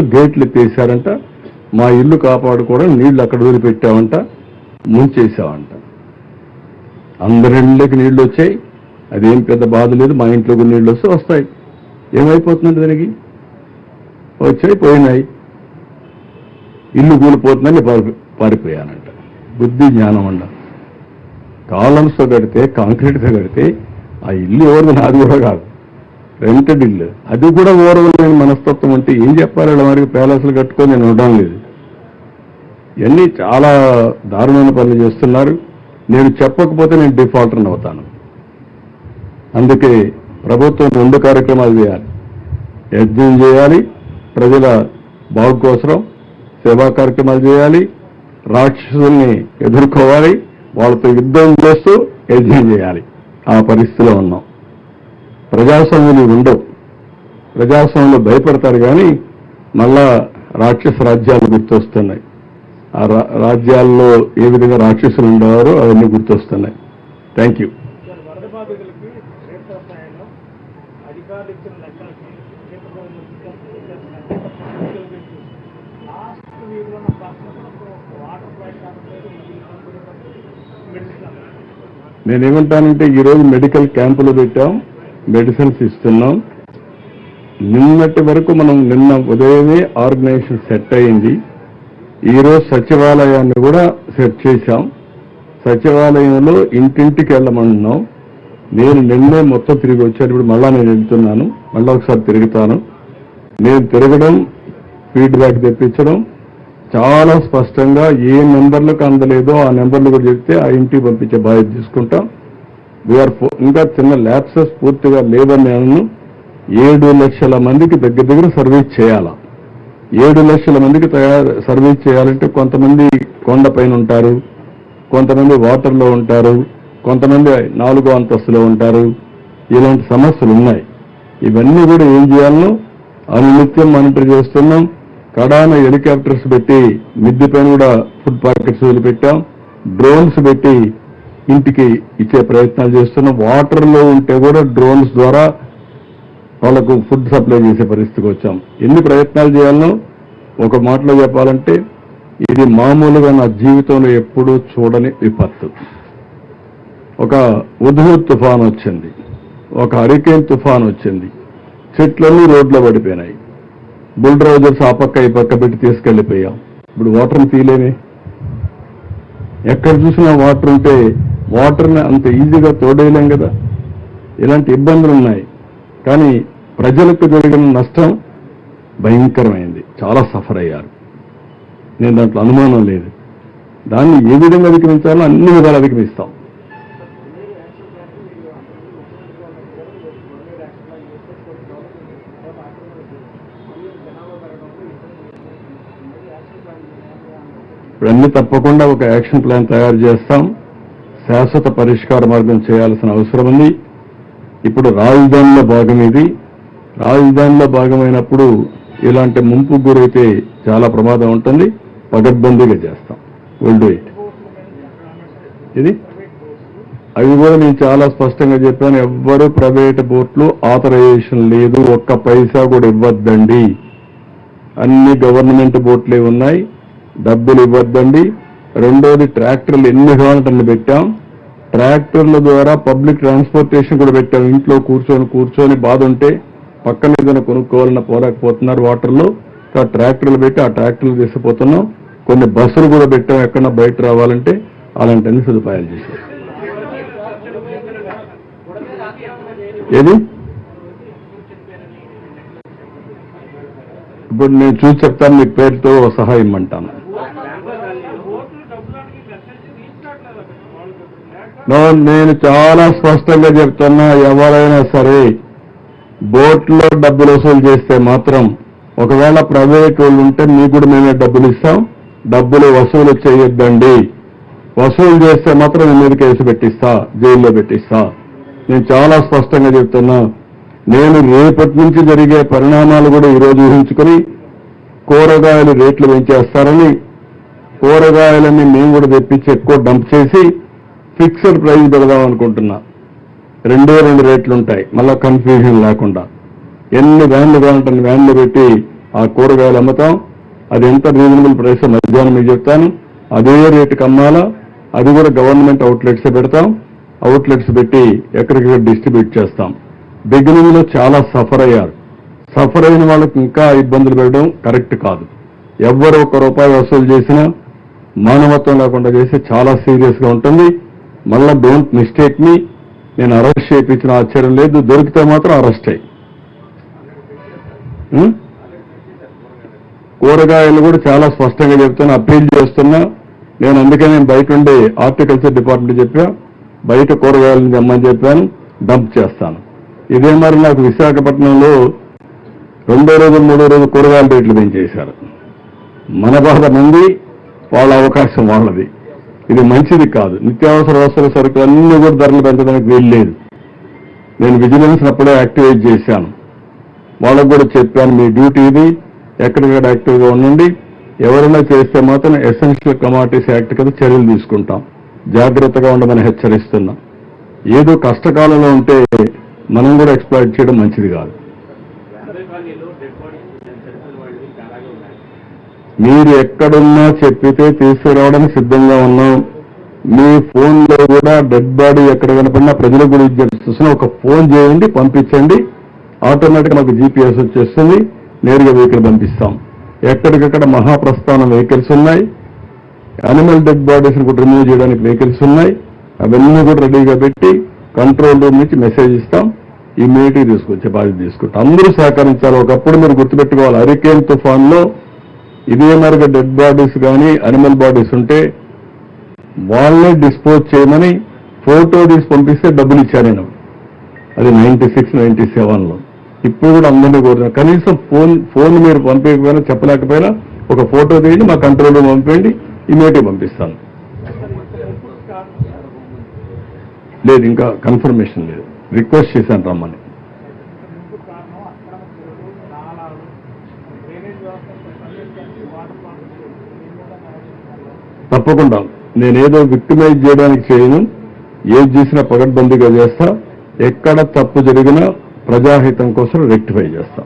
గేట్లు ఎత్తేసారంట మా ఇల్లు కాపాడుకోవడం నీళ్ళు అక్కడ వదిలిపెట్టామంట. ముంచేసామంట అందరిళ్ళకి నీళ్ళు వచ్చాయి. అదేం పెద్ద బాధ లేదు. మా ఇంట్లోకి నీళ్ళు వస్తే వస్తాయి. ఏమైపోతుందండి దానికి? వచ్చాయి పోయినాయి. ఇల్లు కూలిపోతుందని పారి పారిపోయానంట. బుద్ధి జ్ఞానం అండ కాలమ్స్తో కడితే కాంక్రీట్తో కడితే ఆ ఇల్లు ఎవరిది? నాది కూడా కాదు. రెంటెడ్ ఇల్లు. అది కూడా ఓరవలేని మనస్తత్వం అంటే ఏం చెప్పాలి వాళ్ళ మరి? ప్యాలెస్లు కట్టుకొని నేను ఉండడం లేదు. ఇవన్నీ చాలా దారుణమైన పనులు చేస్తున్నారు. నేను చెప్పకపోతే నేను డిఫాల్టర్ అవుతాను. అందుకే ప్రభుత్వం రెండు కార్యక్రమాలు చేయాలి. యజ్ఞం చేయాలి. ప్రజల బాగు కోసం సేవా కార్యక్రమాలు చేయాలి. రాక్షసుల్ని ఎదుర్కోవాలి. వాళ్ళతో యుద్ధం చేస్తూ యజ్ఞం చేయాలి. ఆ పరిస్థితిలో ఉన్నాం. ప్రజాస్వామ్యం ఉండవు. ప్రజాస్వామ్యంలో భయపడతారు కానీ మళ్ళా రాక్షస రాజ్యాలు గుర్తొస్తున్నాయి. ఆ రాజ్యాల్లో ఏ విధంగా రాక్షసులు ఉండేవారో అవన్నీ గుర్తొస్తున్నాయి. థ్యాంక్ యూ నేనేమంటానంటే ఈరోజు మెడికల్ క్యాంపులు పెట్టాం మెడిసిన్స్ ఇస్తున్నాం. నిన్నటి వరకు మనం నిన్న ఉదయమే ఆర్గనైజేషన్ సెట్ అయింది. ఈరోజు సచివాలయాన్ని కూడా సెట్ చేశాం. సచివాలయంలో ఇంటింటికి వెళ్ళమంటున్నాం నేను నిన్నే మొత్తం తిరిగి వచ్చాను. ఇప్పుడు మళ్ళా నేను వెళ్తున్నాను. మళ్ళా ఒకసారి తిరుగుతాను. నేను తిరగడం ఫీడ్బ్యాక్ తెప్పించడం చాలా స్పష్టంగా ఏ నెంబర్లకు అందలేదో ఆ నెంబర్లు కూడా చెప్తే ఆ ఇంటికి పంపించే బాధ్యత తీసుకుంటాం. వీఆర్ ఇంకా చిన్న ల్యాబ్సెస్ పూర్తిగా లేదని నేను ఏడు లక్షల మందికి దగ్గర దగ్గర సర్వీస్ చేయాలా? ఏడు లక్షల మందికి తయారు సర్వీస్ చేయాలంటే కొంతమంది కొండ పైన ఉంటారు కొంతమంది వాటర్లో ఉంటారు కొంతమంది నాలుగో అంతస్తులో ఉంటారు. ఇలాంటి సమస్యలు ఉన్నాయి. ఇవన్నీ కూడా ఏం చేయాలనో అనునిత్యం మానిటర్ చేస్తున్నాం. కడాన హెలికాప్టర్స్ పెట్టి మిద్ది పైన కూడా ఫుడ్ ప్యాకెట్స్ వదిలిపెట్టాం. డ్రోన్స్ పెట్టి ఇంటికి ఇచ్చే ప్రయత్నాలు చేస్తున్నాం. వాటర్లో ఉంటే కూడా డ్రోన్స్ ద్వారా వాళ్ళకు ఫుడ్ సప్లై చేసే పరిస్థితికి వచ్చాం. ఎన్ని ప్రయత్నాలు చేయాలనో ఒక మాటలో చెప్పాలంటే ఇది మామూలుగా నా జీవితంలో ఎప్పుడూ చూడని విపత్తు. ఒక ఉధు తుఫాన్ వచ్చింది. ఒక హరికేన్ తుఫాన్ వచ్చింది. చెట్లన్నీ రోడ్లో పడిపోయినాయి. బుల్డ్రోజర్స్ ఆ పక్క ఈ పక్క పెట్టి తీసుకెళ్ళిపోయాం ఇప్పుడు వాటర్ని తీయలేమే. ఎక్కడ చూసినా వాటర్ ఉంటే వాటర్ని అంత ఈజీగా తోడేయలేం కదా. ఇలాంటి ఇబ్బందులు ఉన్నాయి. కానీ ప్రజలకు జరిగిన నష్టం భయంకరమైంది. చాలా సఫర్ అయ్యారు. నేను దాంట్లో అనుమానం లేదు. దాన్ని ఏ విధంగా అధిగమించాలో అన్ని విధాలు అధిగమిస్తాం. ఇవన్నీ తప్పకుండా ఒక యాక్షన్ ప్లాన్ తయారు చేస్తాం. శాశ్వత పరిష్కార మార్గం చేయాల్సిన అవసరం ఉంది. ఇప్పుడు రాజధానిలో భాగం ఇది రాజధానిలో భాగమైనప్పుడు ఇలాంటి ముంపు గురైతే చాలా ప్రమాదం ఉంటుంది. పగడ్బందీగా చేస్తాం. విల్ డూ ఇట్ ఇది? అవి కూడా నేను చాలా స్పష్టంగా చెప్పాను. ఎవ్వరు ప్రైవేట్ బోట్లు ఆథరైజేషన్ లేదు. ఒక్క పైసా కూడా ఇవ్వద్దండి. అన్ని గవర్నమెంట్ బోట్లే ఉన్నాయి. డబ్బులు ఇవ్వద్దండి. రెండోది ట్రాక్టర్లు ఎన్ని కావాలంటే పెట్టాం? ట్రాక్టర్ల ద్వారా పబ్లిక్ ట్రాన్స్పోర్టేషన్ కూడా పెట్టాం ఇంట్లో కూర్చొని కూర్చొని బాధ ఉంటే పక్కన ఏదైనా కొనుక్కోవాలన్న పోలేకపోతున్నారు వాటర్లో. ట్రాక్టర్లు పెట్టి ఆ ట్రాక్టర్లు తీసుకుపోతున్నాం. కొన్ని బస్సులు కూడా పెట్టాం ఎక్కడన్నా బయట రావాలంటే అలాంటి అన్ని సదుపాయాలు చేశారు. ఏది? ఇప్పుడు నేను చూసి చెప్తాను మీ పేరుతో సహాయం ఇమ్మంటాను ఓట్లు డబ్బులకి మెసేజ్ తీసుకురావట్లేదు అక్కడ వాళ్ళకి లేక నో నేను చాలా స్పష్టంగా చెప్తున్నా ఎవరైనా సరే బోట్లో డబ్బులు వసూలు చేస్తే మాత్రం ఒకవేళ ప్రైవేట్ వాళ్ళు ఉంటే మీకు కూడా మేమే డబ్బులు ఇస్తాం డబ్బులు వసూలు చేయొద్దండి. వసూలు చేస్తే మాత్రం నేను మీద కేసు పెట్టిస్తా జైల్లో పెట్టిస్తా. నేను చాలా స్పష్టంగా చెప్తున్నా నేను రేపటి నుంచి జరిగే పరిణామాలు కూడా ఈరోజు ఊహించుకొని కూరగాయలు రేట్లు పెంచేస్తారని కూరగాయలన్నీ మేము కూడా తెప్పించి ఎక్కువ డంప్ చేసి ఫిక్స్డ్ ప్రైస్ పెడదాం అనుకుంటున్నా. రెండే రెండు రేట్లు ఉంటాయి. మళ్ళీ కన్ఫ్యూజన్ లేకుండా. ఎన్ని వ్యాన్లు కావాలంటే వ్యాన్లు పెట్టి ఆ కూరగాయలు అమ్ముతాం. అది ఎంత రీజనబుల్ ప్రైస్ మధ్యాహ్నం మీకు చెప్తాను. అదే రేటుకి అమ్మాలా? అది కూడా గవర్నమెంట్ అవుట్లెట్స్ పెడతాం. అవుట్లెట్స్ పెట్టి ఎక్కడికక్కడ డిస్ట్రిబ్యూట్ చేస్తాం. బిగినింగ్లో చాలా సఫర్ అయ్యారు. సఫర్ అయిన వాళ్ళకి ఇంకా ఇబ్బందులు పెట్టడం కరెక్ట్ కాదు. ఎవ్వరు ఒక రూపాయి వసూలు చేసినా మానవత్వం లేకుండా చేస్తే చాలా సీరియస్గా ఉంటుంది. మళ్ళా డోంట్ మిస్టేక్ మీ. నేను అరెస్ట్ చేయించిన ఆశ్చర్యం లేదు. దొరికితే మాత్రం అరెస్ట్ అయ్యి. కూరగాయలు కూడా చాలా స్పష్టంగా చెప్తున్నా అప్పీల్ చేస్తున్నా. నేను అందుకే నేను బయట ఉండి హార్టికల్చర్ డిపార్ట్మెంట్ చెప్పా. బయట కూరగాయలను తెమ్మని చెప్పాను. డంప్ చేస్తాను. ఇదే మరి నాకు విశాఖపట్నంలో రెండో రోజు మూడో రోజు కూరగాయల రేట్లు పెంచేశారు. మన బాధ మంది వాళ్ళ అవకాశం వాళ్ళది. ఇది మంచిది కాదు. నిత్యావసర వస్తువుల సరుకులు అన్ని కూడా ధరలు పెంచడానికి వీల్లేదు. నేను విజిలెన్స్ అప్పుడే యాక్టివేట్ చేశాను. వాళ్ళకు కూడా చెప్పాను మీ డ్యూటీ ఇది. ఎక్కడికక్కడ యాక్టివ్గా ఉండండి. ఎవరైనా చేస్తే మాత్రం ఎసెన్షియల్ కమాడిటీస్ యాక్ట్ కింద చర్యలు తీసుకుంటాం. జాగ్రత్తగా ఉండమని హెచ్చరిస్తున్నాం. ఏదో కష్టకాలంలో ఉంటే మనం కూడా ఎక్స్ప్లాయిట్ చేయడం మంచిది కాదు కాలనీలో డెడ్ బాడీస్ చరిత్ర వాళ్ళు అలాగే ఉన్నాయి మీరు ఎక్కడున్నా చెప్పితే తీసుకురావడానికి సిద్ధంగా ఉన్నాం. మీ ఫోన్లో కూడా డెడ్ బాడీ ఎక్కడ కనపడినా ప్రజల గురించి చూసిన ఒక ఫోన్ చేయండి పంపించండి. ఆటోమేటిక్ మాకు జీపీఎస్ వచ్చేస్తుంది. నేరుగా వెహికల్ పంపిస్తాం. ఎక్కడికక్కడ మహాప్రస్థానం వెహికల్స్ ఉన్నాయి. అనిమల్ డెడ్ బాడీస్ కూడా రిమూవ్ చేయడానికి వెహికల్స్ ఉన్నాయి. అవన్నీ కూడా రెడీగా పెట్టి కంట్రోల్ రూమ్ నుంచి మెసేజ్ ఇస్తాం. ఇమీడియట్ తీసుకొచ్చే బాధ్యత తీసుకుంటాం. అందరూ సహకరించాలి. ఒకప్పుడు మీరు గుర్తుపెట్టుకోవాలి. హరికేన్ తుఫాన్లో ఇదే మరిగా డెడ్ బాడీస్ కానీ అనిమల్ బాడీస్ ఉంటే వాళ్ళే డిస్పోజ్ చేయమని ఫోటో తీసి పంపిస్తే డబ్బులు ఇచ్చాను నేను అది నైన్టీ సిక్స్ నైన్టీ సెవెన్లో ఇప్పుడు కూడా అందరినీ కోరుతున్నా కనీసం ఫోన్ ఫోన్ మీరు పంపించకపోయినా చెప్పలేకపోయినా ఒక ఫోటో తీయండి మా కంట్రోల్ రూమ్ పంపండి ఇమీడియట్ పంపిస్తాను. లేదు ఇంకా కన్ఫర్మేషన్ లేదు. రిక్వెస్ట్ చేశాను రమ్మని. తప్పకుండా. నేనేదో విక్టిమైజ్ చేయడానికి చేయను. ఏది చేసినా పగడ్బందీగా చేస్తా. ఎక్కడ తప్పు జరిగినా ప్రజాహితం కోసం రెక్టిఫై చేస్తా.